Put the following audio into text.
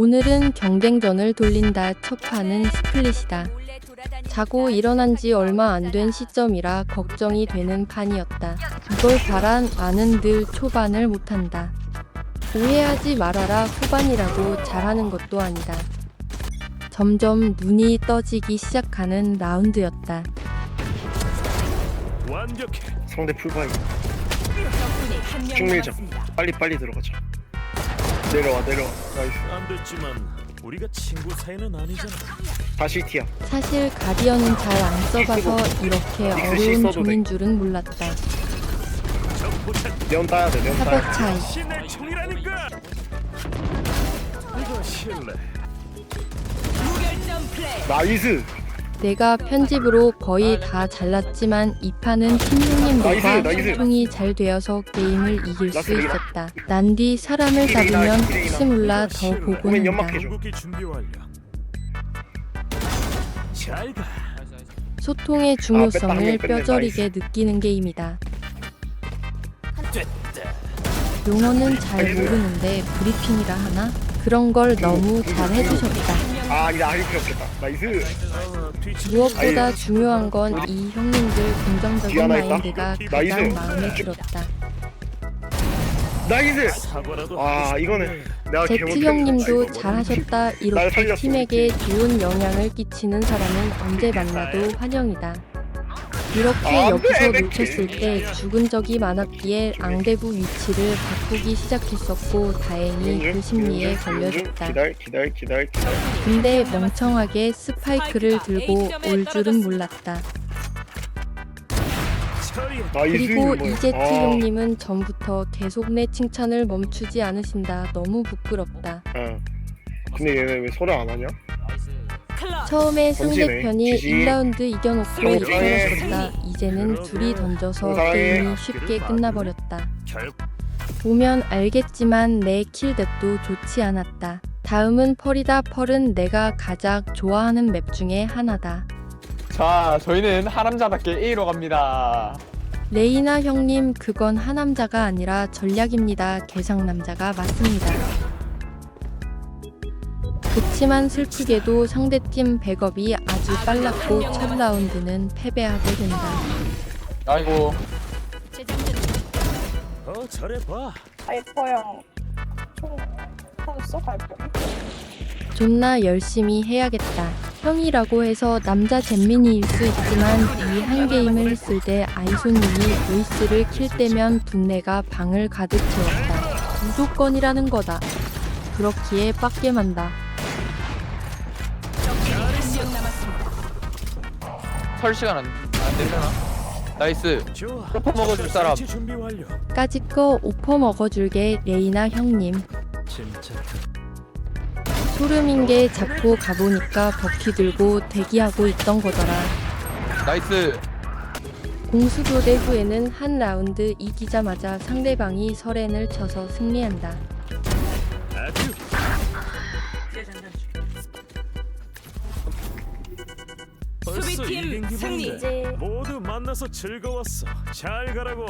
오늘은 경쟁전을 돌린다 첫 판은 스플릿이다. 자고 일어난 지 얼마 안 된 시점이라 걱정이 되는 판이었다. 이걸 바란 나는 늘 초반을 못한다. 오해하지 말아라 후반이라고 잘하는 것도 아니다. 점점 눈이 떠지기 시작하는 라운드였다. 완벽해. 상대 풀바이. 남았습니다. 빨리 빨리 들어가자 내려와 내려와 나이스 안 됐지만 우리가 친구 사이는 아니잖아. 다시 티야 사실 가디언은 잘 안 써봐서 이렇게 어려운 종인 줄은 몰랐다. 적 네온 따야 돼 네온 따야 사벽 차이. 신의 총이라니까. 이거 실례. 나이스 내가 편집으로 거의 다 잘랐지만 이 판은 팀 형님들과 나이스, 나이스. 소통이 잘 되어서 게임을 이길 수 있었다. 난뒤 사람을 잡으면 혹시 몰라 더. 잘 가. 소통의 아, 중요성을 뼈저리게 느끼는 게임이다. 용어는 잘 모르는데 브리핑이라 하나? 그런 걸 너무 잘 해주셨다. 아 이제 알 필요 없겠다 나이스. 무엇보다 아유. 중요한 건 이 형님들 긍정적인 있다? 마인드가 나이스. 가장 마음에 들었다. 나이스 하고 이거는. 내가 제트 개못했는데. 형님도 아이고, 잘하셨다. 날 이렇게 살렸어. 팀에게 좋은 영향을 끼치는 사람은 언제 만나도 환영이다. 이렇게 아, 여기서 네, 놓쳤을 때 죽은 적이 많았기에 앙대부 위치를 바꾸기 시작했었고 다행히 그 심리에 걸려줬다. 기다려 기다려 기다려 기다려 근데 멍청하게 스파이크를 들고 올 줄은 몰랐다. 처리해. 나이스 그리고 뭐야. 이제트 아, 형님은 전부터 계속 내 칭찬을 멈추지 않으신다. 너무 부끄럽다. 어. 근데 얘네 왜 소리 안 하냐. 처음에. 상대편이 지지. 1라운드 이겨놓고. 이끌어줬다. 이제는 둘이 던져서. 게임이 쉽게 끝나버렸다. 결 보면 알겠지만 내 킬댓도 좋지 않았다. 다음은 펄이다. 펄은 내가 가장 좋아하는 맵 중에 하나다. 자, 저희는 하남자답게 A로 갑니다. 레이나 형님 그건 하남자가 아니라 전략입니다. 개상남자가 맞습니다. 그치만 슬프게도 상대팀 백업이 아주 빨랐고 첫 라운드는 패배하게 된다. 아이고, 어 잘해봐. 바이퍼 형. 총 샀어 바이퍼. 존나 열심히 해야겠다. 형이라고 해서 남자 잼민이일 수 있지만 이 한 게임을 했을 때 아이소님이 루이스를 킬 때면 분내가 방을 가득 채웠다. 무조건이라는 거다. 그렇기에 빡게 만다. 설 시간 안, 안 되려나? 나이스. 뽀뽀 먹어줄 사람. 설치 준비 완료. 까짓 거 오퍼 먹어줄게 레이나 형님. 소름인 게 잡고 가보니까 버키 들고 대기하고 있던 거더라. 나이스. 공수교대 후에는 한 라운드 이기자마자 상대방이 설엔을 쳐서 승리한다. 아주 수비팀 승리. 모두 만나서 즐거웠어. 잘 가라고.